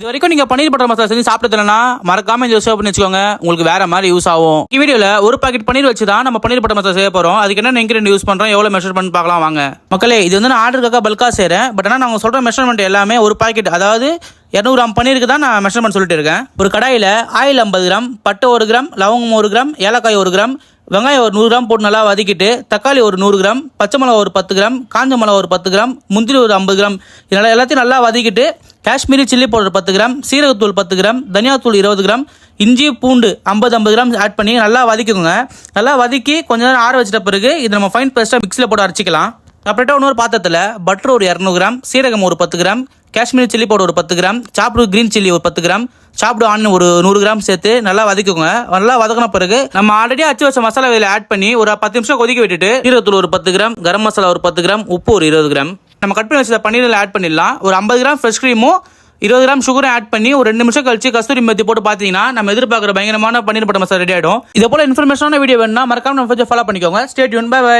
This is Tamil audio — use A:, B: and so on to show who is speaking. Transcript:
A: இது வரைக்கும் நீங்க பன்னீர் பட்டர் மசாலா செஞ்சு சாப்பிட்டதுலனா மறக்காம இந்த சேவ் பண்ணி வச்சுக்கோங்க. உங்களுக்கு வேற மாதிரி யூஸ் ஆகும். இந்த வீடியோல ஒரு பாக்கெட் பன்னீர் வச்சு தான் நம்ம பன்னீர் பட்டர் மசாலா செய்ய போறோம். அதுக்கு என்ன இன்கிரியன்ட் யூஸ் பண்றோம் எவ்வளவு மெஷர் பண்ணி பார்க்கலாம் வாங்க. மக்களே இது வந்து நான் ஆர்டருக்காக பல்கா செய்றேன். பட் ஆனால் நாங்கள் சொல்ற மெஷர்மெண்ட் எல்லாமே ஒரு பாக்கெட் அதாவது இரநூறு கிராம் பன்னீருக்கு தான் நான் மெஷர்மெண்ட் சொல்லிட்டு இருக்கேன். ஒரு கடாயில் ஆயில் ஐம்பது கிராம் பட்டை ஒரு கிராம் லவங்கம் ஒரு கிராம் ஏலக்காய் ஒரு கிராம் வெங்காயம் ஒரு நூறு கிராம் போட்டு நல்லா வதக்கிட்டு தக்காளி ஒரு நூறு கிராம் பச்சை மிளகா ஒரு பத்து கிராம் காஞ்ச மிளகா ஒரு பத்து கிராம் முந்திரி ஒரு ஐம்பது கிராம். இதனால் எல்லாத்தையும் நல்லா வதக்கிட்டு காஷ்மீரி சில்லி பவுடர் பத்து கிராம் சீரகத்தூள் பத்து கிராம் தனியாத்தூள் இருபது கிராம் இஞ்சி பூண்டு ஐம்பது ஐம்பது கிராம் ஆட் பண்ணி நல்லா வதக்கிக்கோங்க. நல்லா வதக்கி கொஞ்ச நேரம் ஆற வச்சிட்ட பிறகு இது நம்ம ஃபைன் பேஸ்ட்டாக மிக்சியில் போட்டு அரைச்சிக்கலாம். அப்புறட்டா இன்னொரு பாத்திரத்தில் பட்டர் ஒரு இரநூறு கிராம் சீரகம் ஒரு பத்து கிராம் காஷ்மீரி சில்லி பவுடர் ஒரு பத்து கிராம் சாப்பிடு க்ரீன் சில்லி ஒரு பத்து கிராம் சாப்பிடு ஆன் ஒரு நூறு கிராம் சேர்த்து நல்லா வதக்கிக்கோங்க. நல்லா வதக்கின பிறகு நம்ம ஆல்ரெடி அச்சு வச்ச மசாலா இதில் ஆட் பண்ணி ஒரு பத்து நிமிஷம் கொதிக்க விட்டுட்டு சீரகத்தூள் ஒரு பத்து கிராம் கரம் மசாலா ஒரு பத்து கிராம் உப்பு ஒரு இருபது கிராம். நம்ம கட் பண்ணி வச்ச பன்னீரில் ஆட் பண்ணிடலாம். ஒரு ஐம்பது கிராம் ஃப்ரெஷ் க்ரீமும் இருபது கிராம் சுகரும் ஆட் பண்ணி ஒரு ரெண்டு நிமிஷம் கழிச்சு கஸ்தூரி மெத்தி போட்டு பார்த்தீங்கன்னா நம்ம எதிர்பார்க்குற பயங்கரமான பன்னீர் பட்டர் மசாலா ரெடி ஆகிடும் இதே போல இன்ஃபர்மேஷனான வீடியோ வேணும்னா மறக்காம நம்ம ஃபாலோ பண்ணிக்கோங்க. State Yoon by by